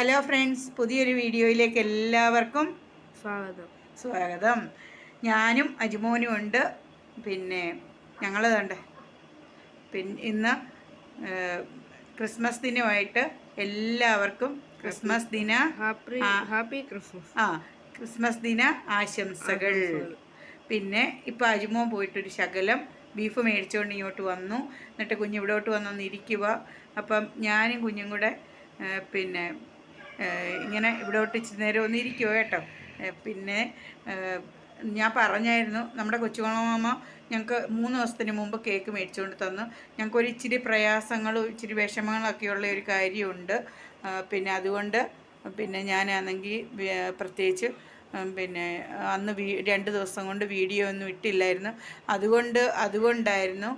Hello friends പുതിയൊരു വീഡിയോയിലേക്ക് എല്ലാവർക്കും സ്വാഗതം. സ്വാഗതം. ഞാനും അജിമോനും ഉണ്ട്. പിന്നെ ഞങ്ങൾ കണ്ടേ പിന്നെ ഇന്ന് ക്രിസ്മസ് ദിനമായിട്ട് എല്ലാവർക്കും ക്രിസ്മസ് ദിന ഹാപ്പി ക്രിസ്മസ് ആ ക്രിസ്മസ് ദിന ആശംസകൾ. പിന്നെ ഇപ്പം അജിമോൻ പോയിട്ടൊരു ശകലം ബീഫ് മേടിച്ചുകൊണ്ട് ഇങ്ങോട്ട് വന്നു. എന്നിട്ട് കുഞ്ഞ് ഇവിടോട്ട് വന്നൊന്ന് ഇരിക്കുക അപ്പം ഞാനും കുഞ്ഞും കൂടെ പിന്നെ ഇങ്ങനെ ഇവിടോട്ട് ഇച്ചിരി നേരം ഒന്ന് ഇരിക്കുമോ കേട്ടോ പിന്നെ ഞാൻ പറഞ്ഞായിരുന്നു നമ്മുടെ കൊച്ചുകുളമാമ ഞങ്ങൾക്ക് മൂന്ന് ദിവസത്തിന് മുമ്പ് കേക്ക് മേടിച്ചുകൊണ്ട് തന്നു. ഞങ്ങൾക്കൊരു ഇച്ചിരി പ്രയാസങ്ങളും ഇച്ചിരി വിഷമങ്ങളൊക്കെയുള്ള ഒരു കാര്യമുണ്ട്. പിന്നെ അതുകൊണ്ട് പിന്നെ ഞാനാണെങ്കിൽ പ്രത്യേകിച്ച് പിന്നെ അന്ന് വീ രണ്ട് ദിവസം കൊണ്ട് വീഡിയോ ഒന്നും ഇട്ടില്ലായിരുന്നു. അതുകൊണ്ട് അതുകൊണ്ടായിരുന്നു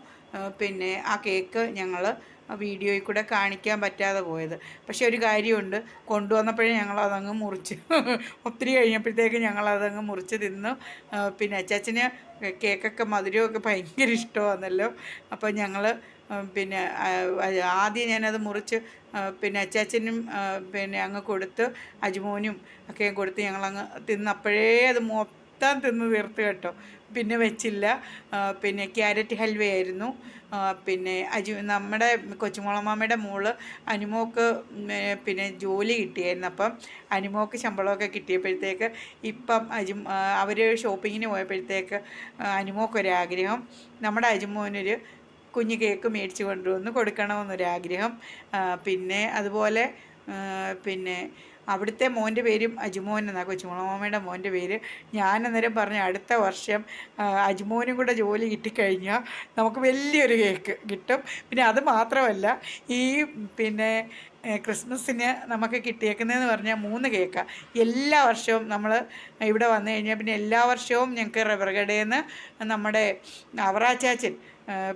പിന്നെ ആ കേക്ക് ഞങ്ങൾ വീഡിയോയിൽ കൂടെ കാണിക്കാൻ പറ്റാതെ പോയത്. പക്ഷെ ഒരു കാര്യമുണ്ട്. കൊണ്ടുവന്നപ്പോഴേ ഞങ്ങളതങ്ങ് മുറിച്ച് ഒത്തിരി കഴിഞ്ഞപ്പോഴത്തേക്ക് ഞങ്ങളതങ്ങ് മുറിച്ച് തിന്നു. ആ, പിന്നെ അച്ചാച്ചന് കേക്കൊക്കെ മധുരമൊക്കെ ഭയങ്കര ഇഷ്ടമാണല്ലോ. അപ്പോൾ ഞങ്ങൾ പിന്നെ ആദ്യം ഞാനത് മുറിച്ച് ആ, പിന്നെ അച്ചാച്ചനും പിന്നെ അങ്ങ് കൊടുത്ത് അജുമോനും ഒക്കെ കൊടുത്ത് ഞങ്ങളങ്ങ് തിന്നപ്പോഴേ അത് മൊത്തം തിന്ന് തീർത്ത് കേട്ടോ. പിന്നെ വെച്ചില്ല. പിന്നെ ക്യാരറ്റ് ഹൽവയായിരുന്നു. പിന്നെ അജു നമ്മുടെ കൊച്ചുമുളമാമയുടെ മോൾ അനുമോക്ക് പിന്നെ ജോലി കിട്ടിയായിരുന്നു. അപ്പം അനുമോക്ക് ശമ്പളമൊക്കെ കിട്ടിയപ്പോഴത്തേക്ക് ഇപ്പം അജു അവർ ഷോപ്പിങ്ങിന് പോയപ്പോഴത്തേക്ക് അനുമോക്കൊരാഗ്രഹം. നമ്മുടെ അജുമോനൊരു കുഞ്ഞു കേക്ക് മേടിച്ച് കൊണ്ടുവന്ന് കൊടുക്കണമെന്നൊരാഗ്രഹം. പിന്നെ അതുപോലെ പിന്നെ അവിടുത്തെ മോന്റെ പേരും അജുമോൻ എന്നാണ് കൊച്ചുമുളമാമയുടെ മോന്റെ പേര്. ഞാൻ അന്നേരം പറഞ്ഞു അടുത്ത വർഷം അജ്മോനും കൂടെ ജോലി കിട്ടിക്കഴിഞ്ഞാൽ നമുക്ക് വലിയൊരു കേക്ക് കിട്ടും. പിന്നെ അത് മാത്രമല്ല ഈ പിന്നെ ക്രിസ്മസിന് നമുക്ക് കിട്ടിയേക്കുന്നതെന്ന് പറഞ്ഞാൽ മൂന്ന് കേക്കാണ് എല്ലാ വർഷവും നമ്മൾ ഇവിടെ വന്നു കഴിഞ്ഞാൽ പിന്നെ എല്ലാ വർഷവും ഞങ്ങൾക്ക് റബ്ബർ കടയിൽ നിന്ന് നമ്മുടെ അവറാച്ചാച്ചൻ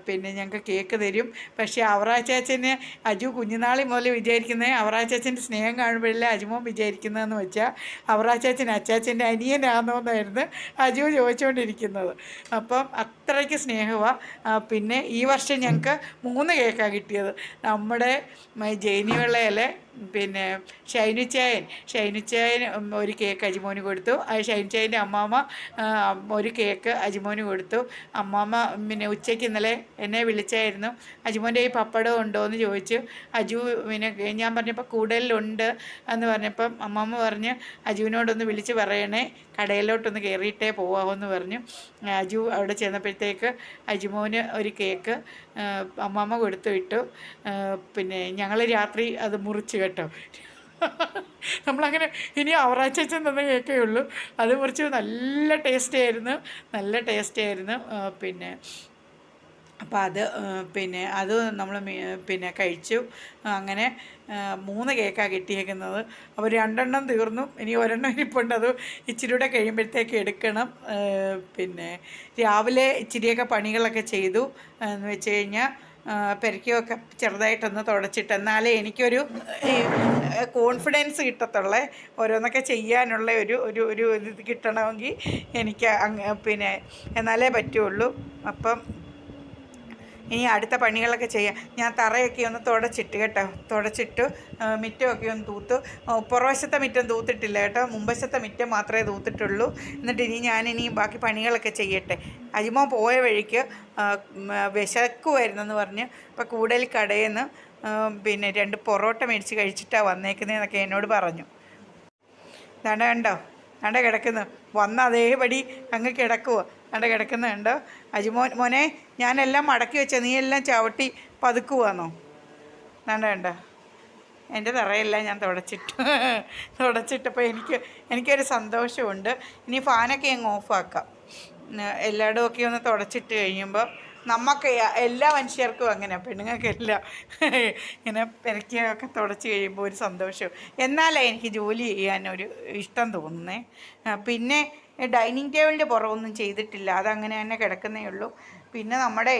പിന്നെ ഞങ്ങൾക്ക് കേക്ക് തരും. പക്ഷേ അവറാച്ചാച്ചന് അജു കുഞ്ഞുനാളി മുതൽ വിചാരിക്കുന്നത് അവറാച്ചാച്ചന്റെ സ്നേഹം കാണുമ്പോഴല്ലേ അജുമോൻ വിചാരിക്കുന്നതെന്ന് വെച്ചാൽ അവറാച്ചാച്ചൻ അച്ചാച്ചന്റെ അനിയനാണെന്നോന്നായിരുന്നു അജു ചോദിച്ചുകൊണ്ടിരിക്കുന്നത് അപ്പം അത്രയ്ക്ക് സ്നേഹമാണ് പിന്നെ ഈ വർഷം ഞങ്ങൾക്ക് മൂന്ന് കേക്കാണ് കിട്ടിയത്. നമ്മുടെ ജൈനി ജൈനിവെള്ളയിലെ പിന്നെ ഷൈനുച്ചായൻ ഷൈനുച്ചായൻ ഒരു കേക്ക് അജിമോന് കൊടുത്തു. ആ ഷൈനുച്ചായന്റെ അമ്മാമ്മ ഒരു കേക്ക് അജിമോന് കൊടുത്തു. അമ്മാമ്മ പിന്നെ ഉച്ചയ്ക്ക് ഇന്നലെ എന്നെ വിളിച്ചായിരുന്നു. അജിമോന്റെ ഈ പപ്പടം ഉണ്ടോ എന്ന് ചോദിച്ചു. അജു പിന്നെ ഞാൻ പറഞ്ഞപ്പോൾ കൂടുതലുണ്ട് എന്ന് പറഞ്ഞപ്പം അമ്മാമ്മ പറഞ്ഞ് അജുവിനോടൊന്ന് വിളിച്ച് പറയണേ. കടയിലോട്ടൊന്ന് കയറിയിട്ടേ പോവാമെന്ന് പറഞ്ഞു. അജു അവിടെ ചെന്നപ്പോഴത്തേക്ക് അജുമോന് ഒരു കേക്ക് അമ്മാമ്മ കൊടുത്തു വിട്ടു. പിന്നെ ഞങ്ങൾ രാത്രി അത് മുറിച്ച് കേട്ടോ. നമ്മളങ്ങനെ ഇനി അവറാച്ചൻ തന്നെ കേൾക്കേ ഉള്ളൂ അത് മുറിച്ച് നല്ല ടേസ്റ്റ് ആയിരുന്നു. നല്ല ടേസ്റ്റ് ആയിരുന്നു. പിന്നെ അപ്പോൾ അത് പിന്നെ അത് നമ്മൾ പിന്നെ കഴിച്ചു. അങ്ങനെ മൂന്ന് കേക്കാണ് കിട്ടിയേക്കുന്നത്. അപ്പോൾ രണ്ടെണ്ണം തീർന്നു. ഇനി ഒരെണ്ണം ഇരിപ്പുണ്ട് അത് ഇച്ചിരി കൂടെ കഴിയുമ്പോഴത്തേക്ക് എടുക്കണം. പിന്നെ രാവിലെ ഇച്ചിരിയൊക്കെ പണികളൊക്കെ ചെയ്തു. എന്ന് വെച്ച് കഴിഞ്ഞാൽ പെരക്കിയൊക്കെ ചെറുതായിട്ടൊന്ന് തുടച്ചിട്ട് എന്നാലേ എനിക്കൊരു കോൺഫിഡൻസ് കിട്ടത്തുള്ളേ. ഓരോന്നൊക്കെ ചെയ്യാനുള്ള ഒരു ഒരു ഒരു ഇത് കിട്ടണമെങ്കിൽ എനിക്ക് അങ്ങ് പിന്നെ എന്നാലേ പറ്റുള്ളൂ. അപ്പം ഇനി അടുത്ത പണികളൊക്കെ ചെയ്യാം. ഞാൻ തറയൊക്കെ ഒന്ന് തുടച്ചിട്ട് കേട്ടോ. തുടച്ചിട്ട് മിറ്റമൊക്കെ ഒന്ന് തൂത്തു. പുറവശത്തെ മിറ്റം തൂത്തിട്ടില്ല കേട്ടോ. മുമ്പശത്തെ മിറ്റം മാത്രമേ തൂത്തിട്ടുള്ളൂ. എന്നിട്ട് ഇനി ഞാൻ ഇനി ബാക്കി പണികളൊക്കെ ചെയ്യട്ടെ. അജിമോ പോയ വഴിക്ക് വിശക്കുമായിരുന്നെന്ന് പറഞ്ഞ് ഇപ്പോൾ കൂടുതൽ കടയിൽ നിന്ന് പിന്നെ രണ്ട് പൊറോട്ട മേടിച്ച് കഴിച്ചിട്ടാണ് വന്നേക്കുന്നതെന്നൊക്കെ എന്നോട് പറഞ്ഞു. നട കണ്ടോ? നട കിടക്കുന്നു. വന്ന അതേപടി അങ്ങ് കിടക്കുവോ. ദാണ്ട കിടക്കുന്നുണ്ട്. അജിമോൻ മോനെ ഞാനെല്ലാം മടക്കി വെച്ച. നീ എല്ലാം ചവിട്ടി പതുക്കുവാന്നോ? വേണ്ട വേണ്ട എന്റെ തറയെല്ലാം ഞാൻ തുടച്ചിട്ടു. തുടച്ചിട്ടപ്പോൾ എനിക്ക് എനിക്കൊരു സന്തോഷമുണ്ട്. ഇനി ഫാനൊക്കെ അങ്ങ് ഓഫാക്കാം. എല്ലായിടും ഒക്കെ ഒന്ന് തുടച്ചിട്ട് കഴിയുമ്പോൾ നമുക്ക് എല്ലാ മനുഷ്യർക്കും അങ്ങനെ പെണ്ണുങ്ങൾക്കെല്ലാം ഇങ്ങനെ പെരക്കിയൊക്കെ തുടച്ച് കഴിയുമ്പോൾ ഒരു സന്തോഷം എന്നാലേ എനിക്ക് ജോലി ചെയ്യാൻ ഒരു ഇഷ്ടം തോന്നുന്നേ. പിന്നെ ഡൈനിങ് ടേബിളിന്റെ പുറമൊന്നും ചെയ്തിട്ടില്ല. അതങ്ങനെ തന്നെ കിടക്കുന്നേ ഉള്ളൂ. പിന്നെ നമ്മുടെ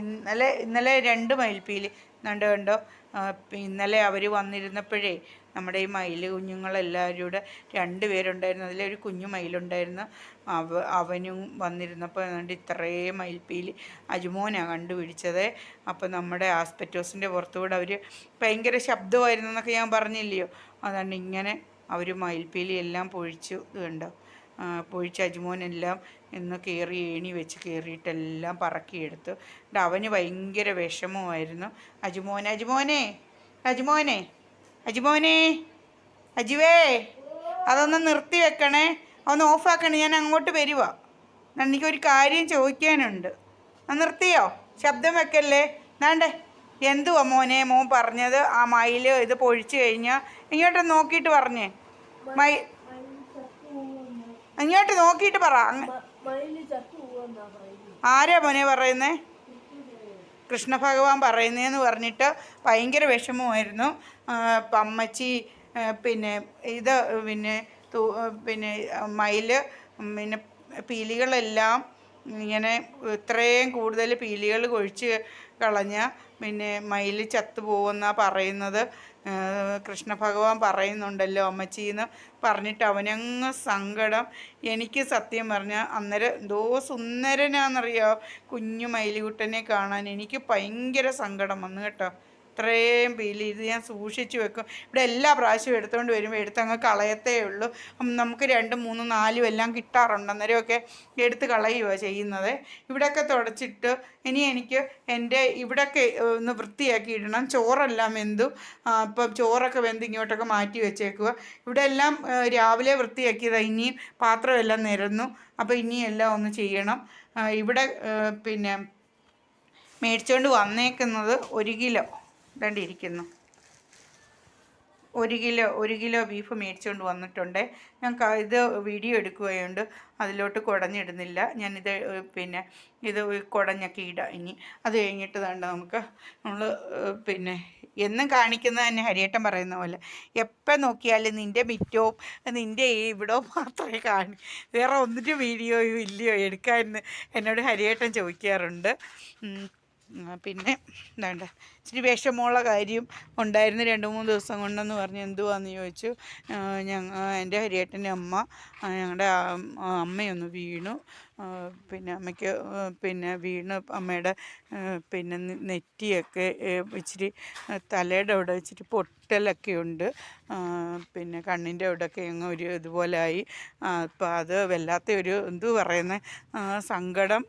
ഇന്നലെ ഇന്നലെ രണ്ട് മയിൽപ്പീൽ കണ്ടോ കണ്ടോ? ഇന്നലെ അവർ വന്നിരുന്നപ്പോഴേ നമ്മുടെ ഈ മയിൽ കുഞ്ഞുങ്ങളെല്ലാവരും കൂടെ രണ്ട് പേരുണ്ടായിരുന്നു. അതിലൊരു കുഞ്ഞു മയിലുണ്ടായിരുന്നു. അവ അവനും വന്നിരുന്നപ്പോൾ അതുകൊണ്ട് ഇത്രയും മയിൽപ്പീലി അജുമോനാണ് കണ്ടുപിടിച്ചത്. അപ്പോൾ നമ്മുടെ ആസ്പെറ്റോസിന്റെ പുറത്തുകൂടെ അവർ ഭയങ്കര ശബ്ദമായിരുന്നു എന്നൊക്കെ ഞാൻ പറഞ്ഞില്ലയോ? അതുകൊണ്ട് ഇങ്ങനെ അവർ മയിൽപ്പീലി എല്ലാം പൊഴിച്ചു കണ്ടോ? പൊഴിച്ച് അജുമോനെല്ലാം ഇന്ന് കയറി ഏണി വെച്ച് കയറിയിട്ടെല്ലാം പറക്കിയെടുത്തു. എന്നിട്ട് അവന് ഭയങ്കര വിഷമമായിരുന്നു. അജുമോൻ അജുമോനെ അജുമോനെ അജുമോനെ അജുവേ അതൊന്ന് നിർത്തി വെക്കണേ. ഒന്ന് ഓഫാക്കണേ ഞാൻ അങ്ങോട്ട് വരുവാ. എനിക്കൊരു കാര്യം ചോദിക്കാനുണ്ട്. നിർത്തിയോ? ശബ്ദം വെക്കല്ലേ? വേണ്ടേ എന്തുവാ മോനെ മോൻ പറഞ്ഞത്? ആ മയിൽ ഇത് പൊഴിച്ചു കഴിഞ്ഞാൽ ഇങ്ങോട്ട് നോക്കിയിട്ട് പറഞ്ഞേ. മൈ ഇങ്ങോട്ട് നോക്കിയിട്ട് പറ. ചത്തു ആരാ മോനെ പറയുന്നേ? കൃഷ്ണഭഗവാൻ പറയുന്നതെന്ന് പറഞ്ഞിട്ട് ഭയങ്കര വിഷമമായിരുന്നു. അമ്മച്ചി പിന്നെ ഇത് പിന്നെ പിന്നെ മയിൽ പിന്നെ പീലികളെല്ലാം ഇങ്ങനെ ഇത്രയും കൂടുതൽ പീലികൾ കൊഴിച്ച് കളഞ്ഞ പിന്നെ മയിൽ ചത്തുപോകുമെന്നാണ് പറയുന്നത്. ആ, കൃഷ്ണ ഭഗവാൻ പറയുന്നുണ്ടല്ലോ അമ്മച്ചിന്ന് പറഞ്ഞിട്ട് അവനങ്ങ് സങ്കടം. എനിക്ക് സത്യം പറഞ്ഞാൽ അന്നേരം എന്തോ സുന്ദരനാണെന്നറിയാം കുഞ്ഞു മയിലുകുട്ടനെ കാണാൻ എനിക്ക് ഭയങ്കര സങ്കടം വന്നു കേട്ടോ. ഇത്രയും പീലി ഇത് ഞാൻ സൂക്ഷിച്ച് വെക്കും. ഇവിടെ എല്ലാ പ്രാവശ്യവും എടുത്തുകൊണ്ട് വരുമ്പോൾ എടുത്തങ്ങ് കളയത്തേ ഉള്ളൂ. നമുക്ക് രണ്ടും മൂന്നും നാലും എല്ലാം കിട്ടാറുണ്ട്. അന്നേരമൊക്കെ എടുത്ത് കളയുക ചെയ്യുന്നത്. ഇവിടെയൊക്കെ തുടച്ചിട്ട് ഇനി എനിക്ക് എന്റെ ഇവിടെയൊക്കെ ഒന്ന് വൃത്തിയാക്കി ഇടണം. ചോറെല്ലാം വെന്തു. അപ്പം ചോറൊക്കെ വെന്ത് ഇങ്ങോട്ടൊക്കെ മാറ്റി വെച്ചേക്കുക ഇവിടെ എല്ലാം രാവിലെ വൃത്തിയാക്കിയതാണ് ഇനിയും പാത്രമെല്ലാം നിരന്നു. അപ്പോൾ ഇനിയെല്ലാം ഒന്ന് ചെയ്യണം. ഇവിടെ പിന്നെ മേടിച്ചുകൊണ്ട് വന്നേക്കുന്നത് ഒരു കിലോ. ഇരിക്കുന്നു. ഒരു കിലോ ഒരു കിലോ ബീഫ് മേടിച്ചുകൊണ്ട് വന്നിട്ടുണ്ട്. ഞാൻ ഇത് വീഡിയോ എടുക്കുകയുണ്ട്. അതിലോട്ട് കുടഞ്ഞിടുന്നില്ല. ഞാനിത് പിന്നെ ഇത് കുടഞ്ഞൊക്കെ ഇടാം ഇനി. അത് കഴിഞ്ഞിട്ട് വേണ്ട നമുക്ക് നമ്മൾ പിന്നെ എന്നും കാണിക്കുന്നത് തന്നെ ഹരിയേട്ടൻ പറയുന്ന പോലെ. എപ്പം നോക്കിയാലും നിന്റെ മിറ്റവും നിന്റെ ഈ ഇവിടവും മാത്രമേ കാണി. വേറെ ഒന്നിന്റെ വീഡിയോയും ഇല്ലയോ എടുക്കാമെന്ന് എന്നോട് ഹരിയേട്ടൻ ചോദിക്കാറുണ്ട്. പിന്നെ എന്താണ്ട് ഇച്ചിരി വിഷമമുള്ള കാര്യം ഉണ്ടായിരുന്നു രണ്ട് മൂന്ന് ദിവസം കൊണ്ടെന്ന് പറഞ്ഞ് എന്തുവാന്ന് ചോദിച്ചു. ഞങ്ങൾ എന്റെ ഹരിയേട്ടന്റെ അമ്മ ഞങ്ങളുടെ അമ്മയൊന്ന് വീണു. പിന്നെ അമ്മയ്ക്ക് പിന്നെ വീണ്. അമ്മയുടെ പിന്നെ നെറ്റിയൊക്കെ ഇച്ചിരി തലയുടെ അവിടെ ഇച്ചിരി പൊട്ടലൊക്കെ ഉണ്ട്. പിന്നെ കണ്ണിന്റെ അവിടെയൊക്കെ അങ്ങ് ഒരു ഇതുപോലായി. അപ്പം അത് വല്ലാത്ത ഒരു എന്ത് പറയുന്നത് സങ്കടം.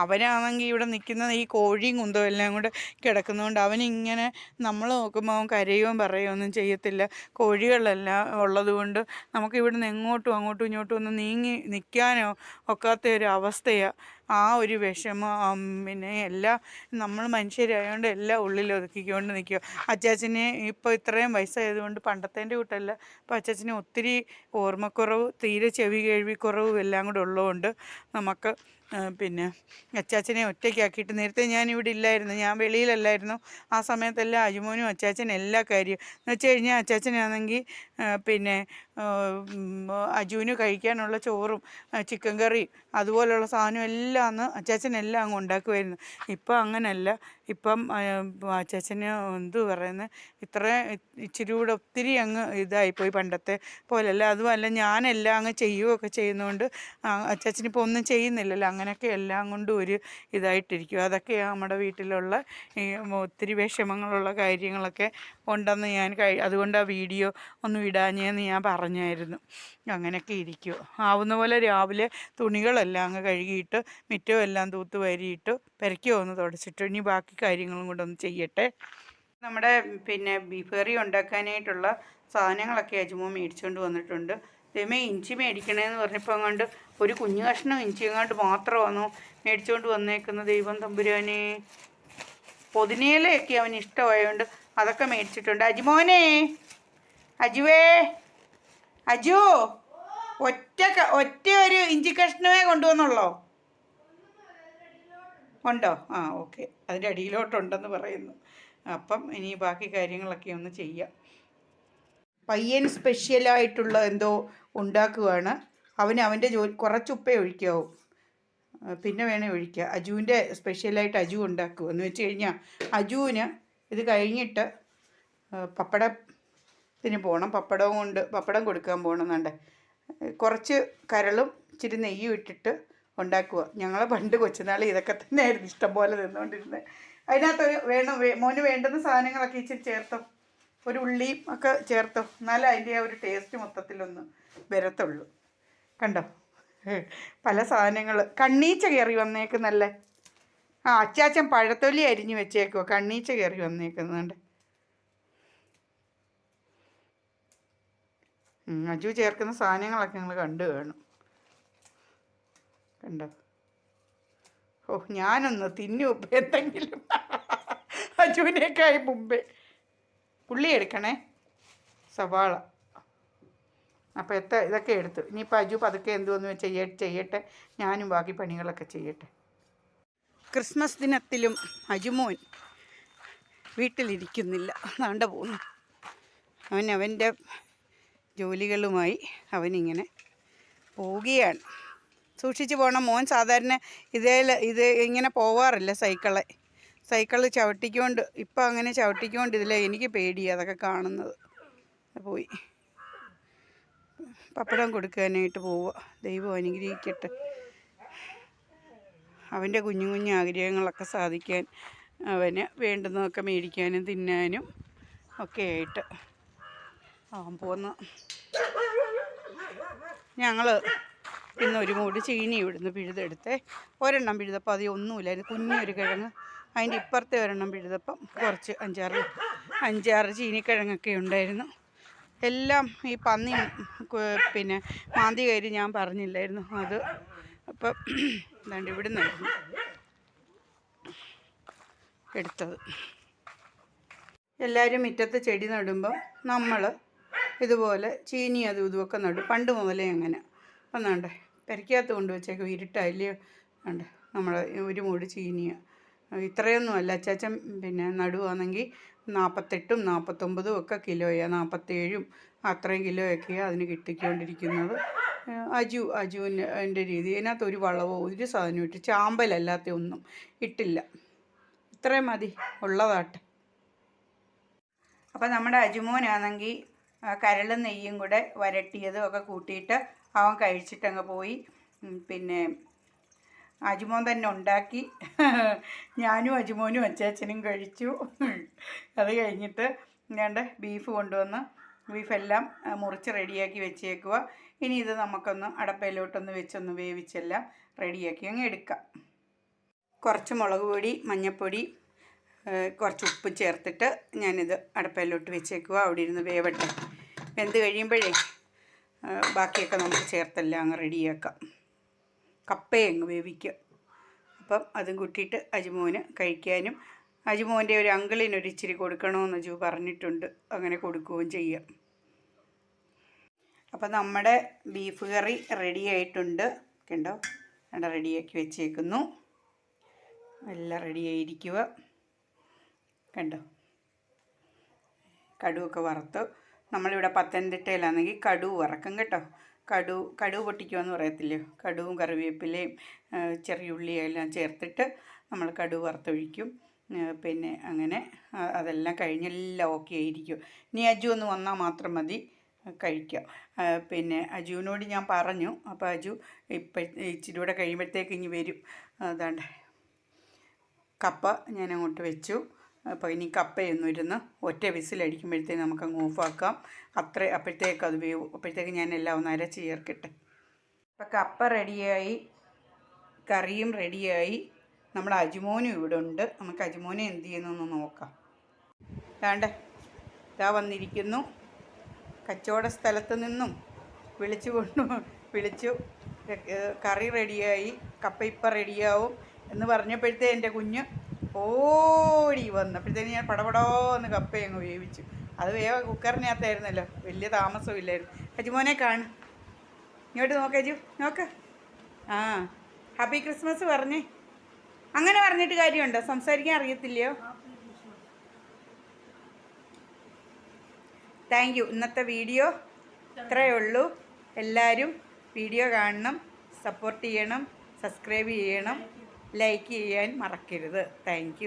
അവനാണെങ്കിൽ ഇവിടെ നിൽക്കുന്ന ഈ കോഴിയും കുന്തവും എല്ലാം കൂടെ കിടക്കുന്നതുകൊണ്ട് അവനിങ്ങനെ നമ്മൾ നോക്കുമ്പോൾ അവൻ കരയുകയും പറയുകയോ ഒന്നും ചെയ്യത്തില്ല. കോഴികളെല്ലാം ഉള്ളതുകൊണ്ട് നമുക്ക് ഇവിടുന്ന് എങ്ങോട്ടും അങ്ങോട്ടും ഇങ്ങോട്ടും ഒന്ന് നീങ്ങി നിൽക്കാനോ ഒക്കാത്ത ഒരു അവസ്ഥയാണ് ആ ഒരു വിഷമം പിന്നെ എല്ലാം നമ്മൾ മനുഷ്യരായതുകൊണ്ട് എല്ലാം ഉള്ളിൽ ഒതുക്കിക്കൊണ്ട് നിൽക്കുക. അച്ചാച്ചന് ഇപ്പോൾ ഇത്രയും വയസ്സായതുകൊണ്ട് പണ്ടത്തേന്റെ കൂട്ടല്ല അപ്പോൾ അച്ചാച്ചന് ഒത്തിരി ഓർമ്മക്കുറവ് തീരെ ചെവി കേൾവിക്കുറവും എല്ലാം കൂടെ ഉള്ളതുകൊണ്ട് നമുക്ക് പിന്നെ അച്ചാച്ചനെ ഒറ്റയ്ക്കാക്കിയിട്ട് നേരത്തെ ഞാൻ ഇവിടെ ഇല്ലായിരുന്നു. ഞാൻ വെളിയിലല്ലായിരുന്നു. ആ സമയത്തെല്ലാം അജുമോനും അച്ചാച്ചൻ എല്ലാ കാര്യവും എന്ന് വെച്ച് കഴിഞ്ഞാൽ അച്ചാച്ചനാണെങ്കിൽ പിന്നെ അജുവിന് കഴിക്കാനുള്ള ചോറും ചിക്കൻ കറി അതുപോലെയുള്ള സാധനം എല്ലാം അന്ന് അച്ചാച്ചൻ എല്ലാം അങ്ങ് ഉണ്ടാക്കുമായിരുന്നു ഇപ്പം അങ്ങനല്ല. ഇപ്പം അച്ചാച്ചന് എന്തു പറയുന്നത് ഇത്ര ഇച്ചിരി കൂടെ ഒത്തിരി അങ്ങ് ഇതായിപ്പോയി പണ്ടത്തെ പോലെയല്ല. അതുമല്ല ഞാനെല്ലാം അങ്ങ് ചെയ്യുകയൊക്കെ ചെയ്യുന്നതുകൊണ്ട് അച്ചാച്ചനിപ്പോൾ ഒന്നും ചെയ്യുന്നില്ലല്ലോ. അങ്ങനെയൊക്കെ എല്ലാം കൊണ്ടും ഒരു ഇതായിട്ടിരിക്കും. അതൊക്കെ നമ്മുടെ വീട്ടിലുള്ള ഈ ഒത്തിരി വിഷമങ്ങളുള്ള കാര്യങ്ങളൊക്കെ ഉണ്ടെന്ന് ഞാൻ കഴി അതുകൊണ്ട് ആ വീഡിയോ ഒന്ന് വിടാഞ്ഞേന്ന് ഞാൻ പറഞ്ഞായിരുന്നു. അങ്ങനെയൊക്കെ ഇരിക്കും. ആവുന്ന പോലെ രാവിലെ തുണികളെല്ലാം അങ്ങ് കഴുകിയിട്ട് മിറ്റവും എല്ലാം തൂത്ത് വരിയിട്ട് പെരക്കോ ഒന്ന് തുടച്ചിട്ട്. ഇനി ബാക്കി കാര്യങ്ങളും കൂടെ ഒന്ന് ചെയ്യട്ടെ. നമ്മുടെ പിന്നെ ബീഫ് കറി ഉണ്ടാക്കാനായിട്ടുള്ള സാധനങ്ങളൊക്കെ അജുമോ മേടിച്ചുകൊണ്ട് വന്നിട്ടുണ്ട്. ദൈവമേ ഇഞ്ചി മേടിക്കണേന്ന് പറഞ്ഞപ്പോൾ അങ്ങോട്ട് ഒരു കുഞ്ഞു കഷ്ണം ഇഞ്ചി അങ്ങോട്ട് മാത്രമാണോ മേടിച്ചുകൊണ്ട് വന്നേക്കുന്ന ദൈവം തമ്പുരാനെ. പൊതിനയിലയൊക്കെ അവന് ഇഷ്ടമായതുകൊണ്ട് അതൊക്കെ മേടിച്ചിട്ടുണ്ട്. അജിമോനെ അജുവേ അജു ഒറ്റ ഒറ്റ ഒരു ഇഞ്ചി കഷ്ണമേ കൊണ്ടുവന്നുള്ളോ? ഉണ്ടോ? ആ ഓക്കെ. അതിന്റെ അടിയിലോട്ടുണ്ടെന്ന് പറയുന്നു. അപ്പം ഇനി ബാക്കി കാര്യങ്ങളൊക്കെ ഒന്ന് ചെയ്യാം. പയ്യൻ സ്പെഷ്യലായിട്ടുള്ള എന്തോ ഉണ്ടാക്കുകയാണ് അവന് അവന്റെ ജോലി കുറച്ചുപ്പേ ഒഴിക്കാവും. പിന്നെ വേണേ ഒഴിക്കുക അജുവിന്റെ സ്പെഷ്യലായിട്ട് അജു ഉണ്ടാക്കുക എന്ന് വെച്ച് കഴിഞ്ഞാൽ അജുവിന് ഇത് കഴിഞ്ഞിട്ട് പപ്പടത്തിന് പോകണം പപ്പടവും കൊണ്ട് പപ്പടം കൊടുക്കാൻ പോകണമെന്നുണ്ട് കുറച്ച് കരളും ഇച്ചിരി നെയ്യും ഇട്ടിട്ട് ഉണ്ടാക്കുക. ഞങ്ങൾ പണ്ട് കൊച്ചുനാൾ ഇതൊക്കെ തന്നെയായിരുന്നു ഇഷ്ടംപോലെ നിന്നുകൊണ്ടിരുന്നത് അതിനകത്ത് വേണം മോന് വേണ്ടുന്ന സാധനങ്ങളൊക്കെ ഇച്ചിരി ചേർത്തോ? ഒരു ഉള്ളിയും ഒക്കെ ചേർത്തു എന്നാലേ അതിന്റെ ആ ഒരു ടേസ്റ്റ് മൊത്തത്തിലൊന്ന് വരത്തുള്ളൂ. കണ്ടോ? പല സാധനങ്ങൾ കണ്ണീച്ച കയറി വന്നേക്കുന്നല്ലേ? ആ അച്ചാച്ചൻ പഴത്തൊലി അരിഞ്ഞു വെച്ചേക്കോ കണ്ണീച്ച കയറി വന്നേക്കുന്നുണ്ട്. അജു ചേർക്കുന്ന സാധനങ്ങളൊക്കെ നിങ്ങൾ കണ്ടു കാണും. കണ്ടോ? ഓ ഞാനൊന്ന് തിന്നു. എന്തെങ്കിലും. അജുവിനേക്കായി മുമ്പേ. ഉള്ളി എടുക്കണേ. സവാള. അപ്പോൾ എത്ര ഇതൊക്കെ എടുത്തു. ഇനിയിപ്പോൾ അജു പതുക്കെ എന്തുവെന്ന് ചെയ്യ ചെയ്യട്ടെ. ഞാനും ബാക്കി പണികളൊക്കെ ചെയ്യട്ടെ. ക്രിസ്മസ് ദിനത്തിലും അജുമോൻ വീട്ടിലിരിക്കുന്നില്ല. നാണ്ട പോകുന്നു അവൻ അവന്റെ ജോലികളുമായി അവനിങ്ങനെ പോവുകയാണ്. സൂക്ഷിച്ചു പോകണം മോൻ സാധാരണ ഇതേ ഇത് ഇങ്ങനെ പോവാറില്ല സൈക്കിളെ. സൈക്കിൾ ചവിട്ടിക്കൊണ്ട് ഇപ്പം അങ്ങനെ ചവിട്ടിക്കൊണ്ട് ഇതില്ല എനിക്ക് പേടി അതൊക്കെ കാണുന്നത്. പോയി. പപ്പടം കൊടുക്കാനായിട്ട് പോവുക ദൈവം അനുഗ്രഹിക്കട്ടെ. അവന്റെ കുഞ്ഞു കുഞ്ഞു ആഗ്രഹങ്ങളൊക്കെ സാധിക്കാൻ അവന് വേണ്ടുന്നതൊക്കെ മേടിക്കാനും തിന്നാനും ഒക്കെ ആയിട്ട് അവൻ പോന്ന്. ഞങ്ങൾ ഒരു മൂട് ചീനി ഇവിടുന്ന് പിഴുതെടുത്തേ. ഒരെണ്ണം പിഴുതപ്പോൾ അത് ഒന്നുമില്ലായിരുന്നു. കുഞ്ഞൊരു കിഴങ്ങ് അതിന്റെ ഇപ്പുറത്തെ ഒരെണ്ണം പിഴുതപ്പം കുറച്ച് അഞ്ചാറ് അഞ്ചാറ് ചീനിക്കിഴങ്ങൊക്കെ ഉണ്ടായിരുന്നു. എല്ലാം ഈ പന്നി പിന്നെ മാന്തി കയറി ഞാൻ പറഞ്ഞില്ലായിരുന്നു അത്. അപ്പം എന്താണ്ട് ഇവിടുന്നായിരുന്നു എടുത്തത്. എല്ലാവരും മുറ്റത്ത് ചെടി നടുമ്പം നമ്മൾ ഇതുപോലെ ചീനി അതും ഇതുമൊക്കെ നടും. പണ്ട് മുതലേ അങ്ങനെ. ഒന്നാണ്ട് പെരക്കകത്ത് കൊണ്ട് വെച്ചേക്കും ഇരുട്ടായില്ലേ ഉണ്ട് നമ്മൾ ഒരു മൂട് ചീനിയ ഇത്രയൊന്നും അല്ല അച്ചാച്ചൻ പിന്നെ നടുവാണെങ്കിൽ നാൽപ്പത്തെട്ടും നാൽപ്പത്തൊമ്പതും ഒക്കെ കിലോയാണ് നാൽപ്പത്തേഴും അത്രയും കിലോയൊക്കെയാണ് അതിന് കിട്ടിക്കൊണ്ടിരിക്കുന്നത്. അജു അജുവിന്റെ രീതി. അതിനകത്ത് ഒരു വളവോ ഒരു സാധനവും ഇട്ട് ചാമ്പലല്ലാത്ത ഒന്നും ഇട്ടില്ല. ഇത്രയും മതി ഉള്ളതാട്ടെ. അപ്പം നമ്മുടെ അജുമോനാണെങ്കിൽ കരളും നെയ്യും കൂടെ വരട്ടിയതും ഒക്കെ കൂട്ടിയിട്ട് അവൻ കഴിച്ചിട്ടങ്ങ് പോയി. പിന്നെ അജുമോൻ തന്നെ ഉണ്ടാക്കി. ഞാനും അജുമോനും അച്ചാച്ചനും കഴിച്ചു. അത് കഴിഞ്ഞിട്ട് ഞാണ്ട് ബീഫ് കൊണ്ടുവന്ന് ബീഫെല്ലാം മുറിച്ച് റെഡിയാക്കി വെച്ചേക്കുക ഇനി ഇത് നമുക്കൊന്ന് അടപ്പയിലോട്ടൊന്ന് വെച്ചൊന്ന് വേവിച്ചെല്ലാം റെഡിയാക്കി അങ്ങ് എടുക്കാം. കുറച്ച് മുളക് പൊടി മഞ്ഞൾപ്പൊടി കുറച്ച് ഉപ്പ് ചേർത്തിട്ട് ഞാനിത് അടപ്പയിലോട്ട് വെച്ചേക്കുക അവിടെ ഇരുന്ന് വേവട്ടെ. വെന്ത് കഴിയുമ്പോഴേ ബാക്കിയൊക്കെ നമുക്ക് ചേർത്തെല്ലാം അങ്ങ് റെഡിയാക്കാം കപ്പയെ അങ്ങ് വേവിക്കുക. അപ്പം അതും കൂട്ടിയിട്ട് അജിമോന് കഴിക്കാനും അജിമോന്റെ ഒരു അങ്കിളിനൊരു ഇച്ചിരി കൊടുക്കണമെന്ന് അജു പറഞ്ഞിട്ടുണ്ട്. അങ്ങനെ കൊടുക്കുകയും ചെയ്യാം. അപ്പം നമ്മുടെ ബീഫ് കറി റെഡി ആയിട്ടുണ്ട്. കണ്ടോ? അവിടെ റെഡിയാക്കി വെച്ചേക്കുന്നു. എല്ലാം റെഡിയായിരിക്കുക കണ്ടോ? കടുവൊക്കെ വറുത്ത്. നമ്മളിവിടെ പത്തനംതിട്ടയിലാണെങ്കിൽ കടുവ് വറക്കും കേട്ടോ. കടു കടുവ് പൊട്ടിക്കുമെന്ന് പറയത്തില്ലേ? കടുവും കറിവേപ്പിലയും ചെറിയുള്ളിയും എല്ലാം ചേർത്തിട്ട് നമ്മൾ കടുവ് വറുത്തൊഴിക്കും. പിന്നെ അങ്ങനെ അതെല്ലാം കഴിഞ്ഞെല്ലാം ഓക്കെ ആയിരിക്കും. ഇനി അജു ഒന്ന് വന്നാൽ മാത്രം മതി കഴിക്കാം. പിന്നെ അജുവിനോട് ഞാൻ പറഞ്ഞു അപ്പോൾ അജു ഇപ്പം ഇച്ചിരി കൂടെ കഴിയുമ്പോഴത്തേക്ക് ഇനി വരും. അതാണ്ട് കപ്പ ഞാൻ അങ്ങോട്ട് വെച്ചു. അപ്പോൾ ഇനി കപ്പയൊന്നും ഇരുന്ന് ഒറ്റ വിസിലടിക്കുമ്പോഴത്തേക്ക് നമുക്കങ്ങ് ഓഫാക്കാം. അത്ര അപ്പോഴത്തേക്ക് അത് വേവ് അപ്പോഴത്തേക്ക് ഞാൻ എല്ലാം ഒന്ന് അരച്ച് ചേർക്കട്ടെ. അപ്പോൾ കപ്പ റെഡിയായി കറിയും റെഡിയായി. നമ്മൾ അജുമോനും ഇവിടെ ഉണ്ട്. നമുക്ക് അജുമോനെ എന്ത് ചെയ്യുന്നു നോക്കാം. വേണ്ടേ ഇതാ വന്നിരിക്കുന്നു. കച്ചവട സ്ഥലത്ത് നിന്നും വിളിച്ചു കൊണ്ടു വിളിച്ചു. കറി റെഡിയായി കപ്പ ഇപ്പം റെഡിയാവും എന്ന് പറഞ്ഞപ്പോഴത്തേ എന്റെ കുഞ്ഞ് ഓടി വന്ന്. അപ്പോഴത്തേന് ഞാൻ പടപടോ എന്ന് കപ്പ അങ്ങ് വേവിച്ചു. അത് വേവ കുക്കറിനകത്തായിരുന്നല്ലോ. വലിയ താമസമില്ലായിരുന്നു. ഹജുമോനെ കാണു. ഇങ്ങോട്ട് നോക്ക അജു നോക്ക്. ആ ഹാപ്പി ക്രിസ്മസ് പറഞ്ഞേ. അങ്ങനെ പറഞ്ഞിട്ട് കാര്യമുണ്ടോ? സംസാരിക്കാൻ അറിയത്തില്ലയോ? താങ്ക് യു ഇന്നത്തെ വീഡിയോ ഇത്രയേ ഉള്ളൂ. എല്ലാവരും വീഡിയോ കാണണം സപ്പോർട്ട് ചെയ്യണം സബ്സ്ക്രൈബ് ചെയ്യണം. ലൈക്ക് ചെയ്യാൻ മറക്കരുത്. താങ്ക്